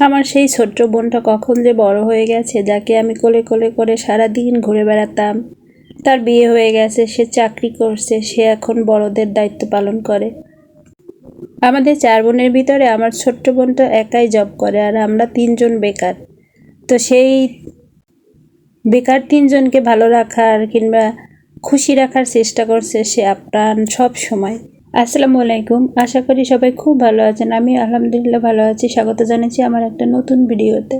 আমার সেই ছোট্ট বোনটা কখন যে বড় হয়ে গেছে, যাকে আমি কোলে কোলে করে সারা দিন ঘুরে বেড়াতাম। তার বিয়ে হয়ে গেছে, সে চাকরি করছে, সে এখন বড়দের দায়িত্ব পালন করে। আমাদের চার বোনের ভিতরে আমার ছোট্ট বোনটা একাই জব করে, আর আমরা তিনজন বেকার। তো সেই বেকার তিনজনকে ভালো রাখার কিংবা খুশি রাখার চেষ্টা করছে সে আপ্রাণ সব সময়। আসসালামু আলাইকুম। আশা করি সবাই খুব ভালো আছেন। আমি আলহামদুলিল্লাহ ভালো আছি। স্বাগত জানাচ্ছি আমার একটা নতুন ভিডিওতে।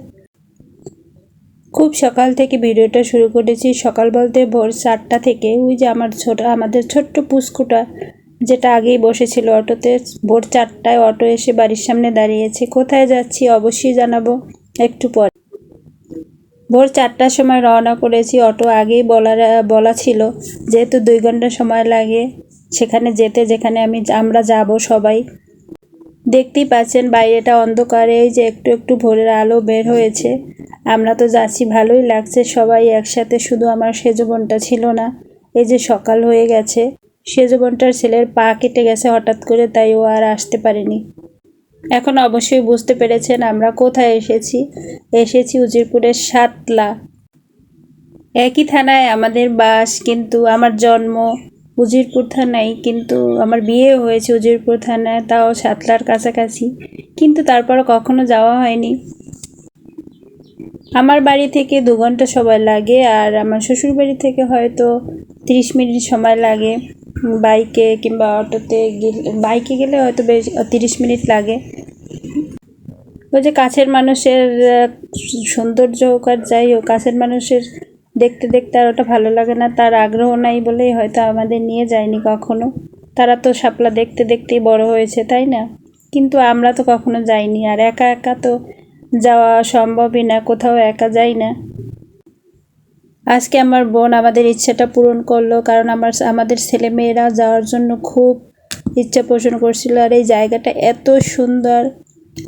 খুব সকাল থেকে ভিডিওটা শুরু করেছি। সকাল বলতে ভোর চারটা থেকে। ওই যে আমার ছোট, আমাদের ছোট্ট পুস্কুটা যেটা আগেই বসেছিল অটোতে, ভোর চারটায় অটো এসে বাড়ির সামনে দাঁড়িয়েছে। কোথায় যাচ্ছি অবশ্যই জানাব একটু পর। ভোর চারটার সময় রওনা করেছি। অটো আগেই বলার, বলা ছিল, যেহেতু দুই ঘণ্টা সময় লাগে। সেখানে যেতে, যেখানে আমি আমরা যাব সবাই। দেখতেই পাচ্ছেন বাইরেটা অন্ধকারে যে একটু একটু ভোরের আলো বের হয়েছে। আমরা তো যাচ্ছি, ভালোই লাগছে সবাই একসাথে, শুধু আমার সেজ বোনটা ছিল না। এই যে সকাল হয়ে গেছে, সেজ বোনটার ছেলের পা কেটে গেছে হঠাৎ করে, তাই ও আর আসতে পারেনি। এখন অবশ্যই বুঝতে পেরেছেন আমরা কোথায় এসেছি। এসেছি উজিরপুরের সাতলা। একই থানায় আমাদের বাস, কিন্তু আমার জন্ম উজিরপুর থানায়, কিন্তু আমার বিয়ে হয়েছে উজিরপুর থানায়, তাও সাতলার কাছাকাছি। কিন্তু তারপরও কখনো যাওয়া হয়নি। আমার বাড়ি থেকে দু ঘণ্টা সময় লাগে, আর আমার শ্বশুর বাড়ি থেকে হয়তো তিরিশ মিনিট সময় লাগে। বাইকে কিংবা অটোতে গেলে, বাইকে গেলে হয়তো বেশ তিরিশ মিনিট লাগে। ওই যে কাছের মানুষের সৌন্দর্য হোক আর যাই হোক, কাছের মানুষের দেখতে দেখতে আর ওটা ভালো লাগে না, তার আগ্রহ নাই বলেই হয়তো আমাদের নিয়ে যায়নি কখনো। তারা তো শাপলা দেখতে দেখতেই বড় হয়েছে, তাই না? কিন্তু আমরা তো কখনো যাইনি, আর একা একা তো যাওয়া সম্ভবই না, কোথাও একা যাই না। আজকে আমার বোন আমাদের ইচ্ছাটা পূরণ করল, কারণ আমার আমাদের ছেলে মেয়েরা যাওয়ার জন্য খুব ইচ্ছা পোষণ করছিল, আর এই জায়গাটা এত সুন্দর।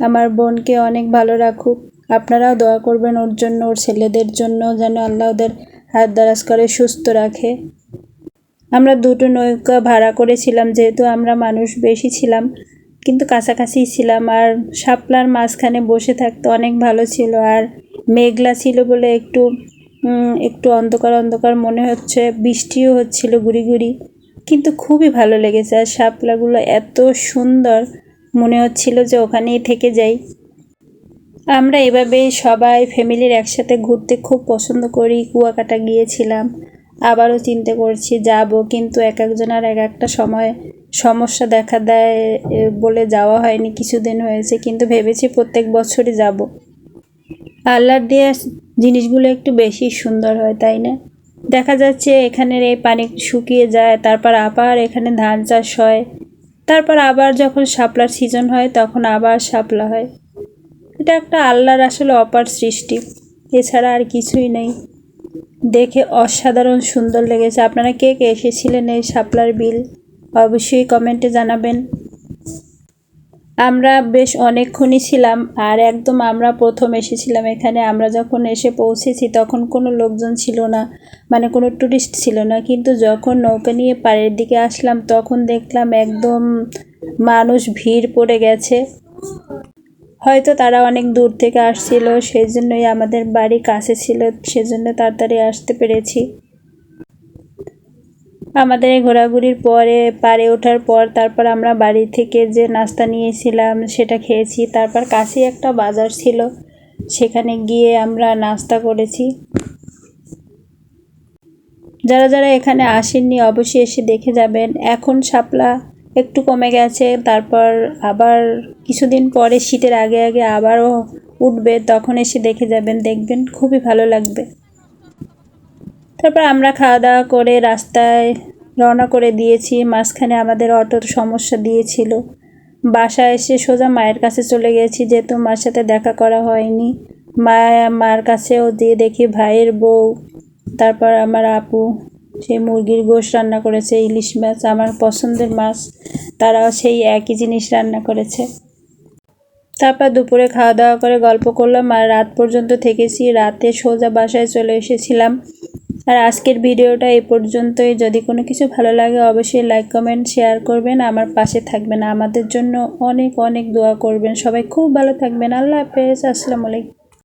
আমার বোনকে অনেক ভালো রাখুক। আপনারাও দোয়া করবেন ওর জন্য, ওর ছেলেদের জন্য, যেন আল্লাহ ওদের হাত দারাজ করে, সুস্থ রাখে। আমরা দুটো নৌকা ভাড়া করেছিলাম, যেহেতু আমরা মানুষ বেশি ছিলাম, কিন্তু কাছাকাছি ছিলাম আর শাপলার মাঝখানে বসে থাকতে অনেক ভালো ছিল আর মেঘলা ছিল বলে একটু একটু অন্ধকার অন্ধকার মনে হচ্ছে, বৃষ্টিও হচ্ছিল গুড়ি গুড়ি, কিন্তু খুবই ভালো লেগেছে। আর শাপলাগুলো এত সুন্দর মনে হচ্ছিল যে ওখানেই থেকে যাই। আমরা এভাবে সবাই ফ্যামিলির একসাথে ঘুরতে খুব পছন্দ করি। কুয়াকাটা গিয়েছিলাম। আবারও চিন্তা করছি, যাব, কিন্তু এক একজনের এক একটা সময় সমস্যা দেখা দেয় বলে যাওয়া হয়নি, কিছুদিন হয়েছে, কিন্তু ভেবেছি প্রত্যেক বছরই যাব। আল্লাহর দেওয়া জিনিসগুলো একটু বেশি সুন্দর হয়, তাই না? দেখা যাচ্ছে এখানের এই পানি শুকিয়ে যায়, তারপর আবার এখানে ধান চাষ হয়, তারপর আবার যখন শাপলার সিজন হয়, তখন আবার শাপলা হয়। এটা একটা আল্লাহর আসলে অপার সৃষ্টি। এছাড়া আর কিছুই নেই। দেখে অসাধারণ সুন্দর লেগেছে। আপনারা কে কে এসেছিলেন এই শাপলার বিল? অবশ্যই কমেন্টে জানাবেন। আমরা বেশ অনেকক্ষণই ছিলাম আর একদম আমরা প্রথম এসেছিলাম এখানে। আমরা যখন এসে পৌঁছেছি তখন কোনো লোকজন ছিল না মানে কোনো ট্যুরিস্ট ছিল না। কিন্তু যখন নৌকা নিয়ে পাড়ের দিকে আসলাম তখন দেখলাম একদম মানুষ ভিড় পড়ে গেছে। হয়তো তারা অনেক দূর থেকে আসছিল সেই জন্যই আমাদের বাড়ি কাছে ছিল, সেজন্য তাড়াতাড়ি আসতে পেরেছি। আমাদের ঘোরাঘুরির পরে, পারে ওঠার পর তারপর আমরা বাড়ি থেকে যে নাস্তা নিয়েছিলাম, সেটা খেয়েছি। তারপর কাছে একটা বাজার ছিল, সেখানে গিয়ে আমরা নাস্তা করেছি। যারা যারা এখানে আসেননি, অবশ্যই এসে দেখে যাবেন। এখন শাপলা একটু কমে গেছে, তারপর আবার কিছুদিন পরে শীতের আগে আগে আবারও উঠবে, তখন এসে দেখে যাবেন, দেখবেন খুবই ভালো লাগবে। তারপর আমরা খাওয়া দাওয়া করে রাস্তায় রওনা করে দিয়েছি, মাঝখানে আমাদের অটোর সমস্যা দিয়েছিল। বাসা এসে সোজা মায়ের কাছে চলে গেছি, যেহেতু মার সাথে দেখা করা হয়নি। মা, মার কাছেও দিয়ে দেখি ভাইয়ের বউ, তারপর আমার আপু। সেই মুরগির গোশ রান্না করেছে, ইলিশ মাছ, আমার পছন্দের মাছ, তারাও সেই একই জিনিস রান্না করেছে। তারপর দুপুরে খাওয়া দাওয়া করে গল্প করলাম আর রাত পর্যন্ত থেকেছি, রাতে সোজা বাসায় চলে এসেছিলাম। আর আজকের ভিডিওটা এ পর্যন্তই। যদি কোনো কিছু ভালো লাগে অবশ্যই লাইক, কমেন্ট, শেয়ার করবেন। আমার পাশে থাকবেন। আমাদের জন্য অনেক অনেক দোয়া করবেন। সবাই খুব ভালো থাকবেন। আল্লাহ হাফেজ। আসসালামু আলাইকুম।